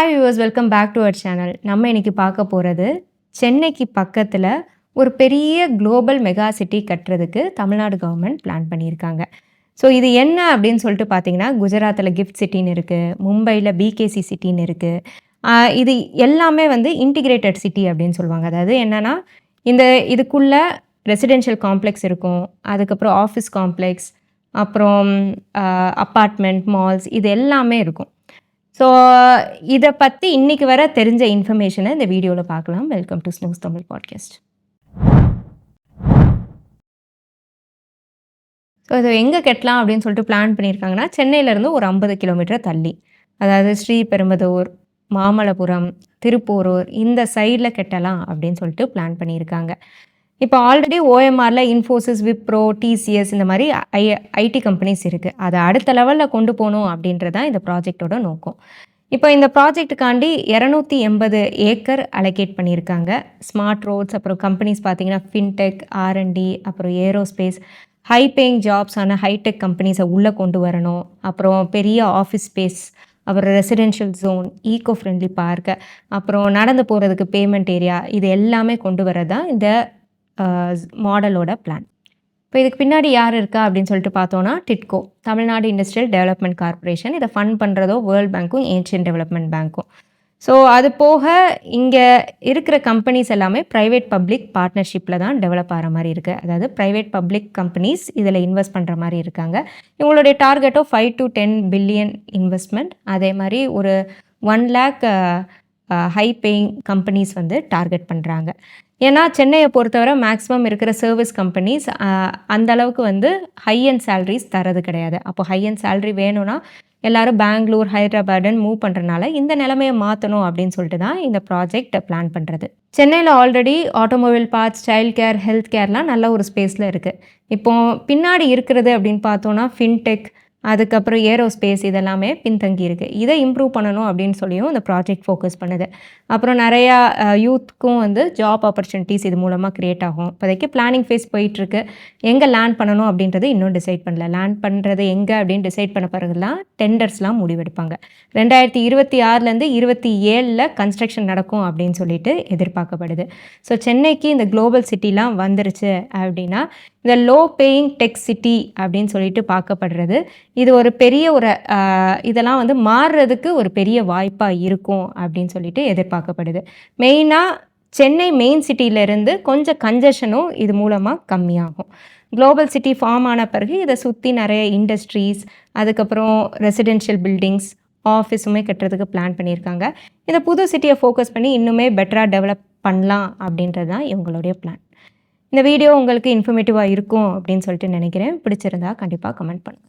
Hi viewers welcome back to our channel நம்ம இன்னைக்கு பார்க்க போகிறது சென்னைக்கு பக்கத்தில் ஒரு பெரிய குளோபல் மெகா சிட்டி கட்டுறதுக்கு தமிழ்நாடு கவர்மெண்ட் பிளான் பண்ணியிருக்காங்க. ஸோ இது என்ன அப்படின்னு சொல்லிட்டு பார்த்தீங்கன்னா குஜராத்தில் கிஃப்ட் சிட்டின்னு இருக்குது மும்பையில் பிகேசி சிட்டின்னு இருக்குது இது எல்லாமே வந்து இன்டிகிரேட்டட் சிட்டி அப்படின்னு சொல்லுவாங்க. அதாவது என்னென்னா இந்த இதுக்குள்ளே ரெசிடென்ஷியல் காம்ப்ளெக்ஸ் இருக்கும் அதுக்கப்புறம் ஆஃபீஸ் காம்ப்ளெக்ஸ் அப்புறம் அப்பார்ட்மெண்ட் மால்ஸ் இது எல்லாமே இருக்கும். ஸோ இதை பற்றி இன்னைக்கு வர தெரிஞ்ச இன்ஃபர்மேஷனை இந்த வீடியோவில் பார்க்கலாம் welcome to snooze Tamil podcast so இது எங்கே கட்டலாம் அப்படின்னு சொல்லிட்டு பிளான் பண்ணியிருக்காங்கன்னா சென்னையிலேருந்து ஒரு ஐம்பது கிலோமீட்டர் தள்ளி. அதாவது ஸ்ரீபெரும்புதூர் மாமல்லபுரம் திருப்போரூர் இந்த சைடில் கட்டலாம் அப்படின்னு சொல்லிட்டு பிளான் பண்ணியிருக்காங்க இப்போ ஆல்ரெடி ஓஎம்ஆரில் இன்ஃபோசிஸ் விப்ரோ டிசிஎஸ் இந்த மாதிரி ஐ ஐடி கம்பெனிஸ் இருக்குது அதை அடுத்த லெவலில் கொண்டு போகணும் அப்படின்றது தான் இந்த ப்ராஜெக்டோட நோக்கம். இப்போ இந்த ப்ராஜெக்ட்டுக்காண்டி இரநூத்தி எண்பது ஏக்கர் அலோகேட் பண்ணியிருக்காங்க. ஸ்மார்ட் ரோட்ஸ் அப்புறம் கம்பெனிஸ் பார்த்தீங்கன்னா ஃபின்டெக் ஆர்என்டி அப்புறம் ஏரோஸ்பேஸ் ஹை பேயிங் ஜாப்ஸான ஹைடெக் கம்பெனிஸை உள்ளே கொண்டு வரணும். அப்புறம் பெரிய ஆஃபீஸ் ஸ்பேஸ் அப்புறம் residential zone eco friendly park அப்புறம் நடந்து போகிறதுக்கு பேமெண்ட் ஏரியா இது எல்லாமே கொண்டு வரது தான் இந்த மாடலோட பிளான் இப்போ இதுக்கு பின்னாடி யார் இருக்கா அப்படின்னு சொல்லிட்டு பார்த்தோன்னா TIDCO Tamil Nadu industrial development corporation இதை ஃபண்ட் பண்ணுறதோ வேர்ல்ட் பேங்க்கும் ஏன்ஷியன் டெவலப்மெண்ட் பேங்க்கும் ஸோ அது போக இங்கே இருக்கிற கம்பெனிஸ் எல்லாமே ப்ரைவேட் பப்ளிக் பார்ட்னர்ஷிப்பில் தான் டெவலப் ஆகிற மாதிரி இருக்குது அதாவது ப்ரைவேட் பப்ளிக் கம்பெனிஸ் இதில் இன்வெஸ்ட் பண்ணுற மாதிரி இருக்காங்க. இவங்களுடைய டார்கெட்டோ five to ten billion investment அதே மாதிரி ஒரு one lakh high paying companies வந்து டார்கெட் பண்ணுறாங்க ஏன்னா சென்னையை பொறுத்தவரை மேக்ஸிமம் இருக்கிற சர்வீஸ் கம்பெனிஸ் அந்த அளவுக்கு வந்து ஹை அண்ட் சேலரிஸ் தரது கிடையாது. அப்போ ஹை அண்ட் சேலரி வேணும்னா எல்லாரும் பெங்களூர் ஹைதராபாடுன்னு மூவ் பண்ணுறனால இந்த நிலைமையை மாற்றணும் அப்படின்னு சொல்லிட்டு தான் இந்த ப்ராஜெக்ட் பிளான் பண்ணுறது சென்னையில் already automobile parts child care health கேர்லாம் நல்ல ஒரு ஸ்பேஸில் இருக்குது இப்போது பின்னாடி இருக்கிறது அப்படின்னு பார்த்தோன்னா ஃபின்டெக் அதுக்கப்புறம் ஏரோஸ்பேஸ் இதெல்லாமே பின்தங்கி இருக்குது இதை இம்ப்ரூவ் பண்ணணும் அப்படின்னு சொல்லியும் இந்த ப்ராஜெக்ட் ஃபோக்கஸ் பண்ணுது. அப்புறம் நிறையா யூத்துக்கும் வந்து ஜாப் ஆப்பர்ச்சுனிட்டிஸ் இது மூலமாக க்ரியேட் ஆகும். இப்போதைக்கு பிளானிங் ஃபேஸ் போயிட்டுருக்கு. எங்கே லேண்ட் பண்ணணும் அப்படின்றது இன்னும் டிசைட் பண்ணல. லேண்ட் பண்ணுறது எங்கே அப்படின்னு டிசைட் பண்ண பிறகுலாம் டெண்டர்ஸ்லாம் முடிவெடுப்பாங்க. ரெண்டாயிரத்தி இருபத்தி ஆறுலேருந்து இருபத்தி ஏழில் கன்ஸ்ட்ரக்ஷன் நடக்கும் அப்படின்னு சொல்லிட்டு எதிர்பார்க்கப்படுது. ஸோ சென்னைக்கு இந்த குளோபல் சிட்டிலாம் வந்துருச்சு அப்படின்னா இந்த லோ பேயிங் டெக் சிட்டி அப்படின்னு சொல்லிட்டு பார்க்கப்படுறது இது ஒரு பெரிய ஒரு இதெல்லாம் வந்து மாறுறதுக்கு ஒரு பெரிய வாய்ப்பாக இருக்கும் அப்படின்னு சொல்லிட்டு எதிர்பார்க்கப்படுது. மெயினாக சென்னை மெயின் சிட்டியிலேருந்து கொஞ்சம் கன்ஜஷனும் இது மூலமாக கம்மியாகும். குளோபல் சிட்டி ஃபார்ம் ஆன பிறகு இதை சுற்றி நிறைய இண்டஸ்ட்ரீஸ் அதுக்கப்புறம் ரெசிடென்ஷியல் பில்டிங்ஸ் ஆஃபீஸுமே கட்டுறதுக்கு பிளான் பண்ணியிருக்காங்க. இந்த புது சிட்டியை ஃபோக்கஸ் பண்ணி இன்னுமே பெட்டராக டெவலப் பண்ணலாம் அப்படின்றது தான் இவங்களுடைய பிளான். இந்த வீடியோ உங்களுக்கு இன்ஃபர்மேட்டிவாக இருக்கும் அப்படின்னு சொல்லிட்டு நினைக்கிறேன். பிடிச்சிருந்தா கண்டிப்பாக கமெண்ட் பண்ணுங்கள்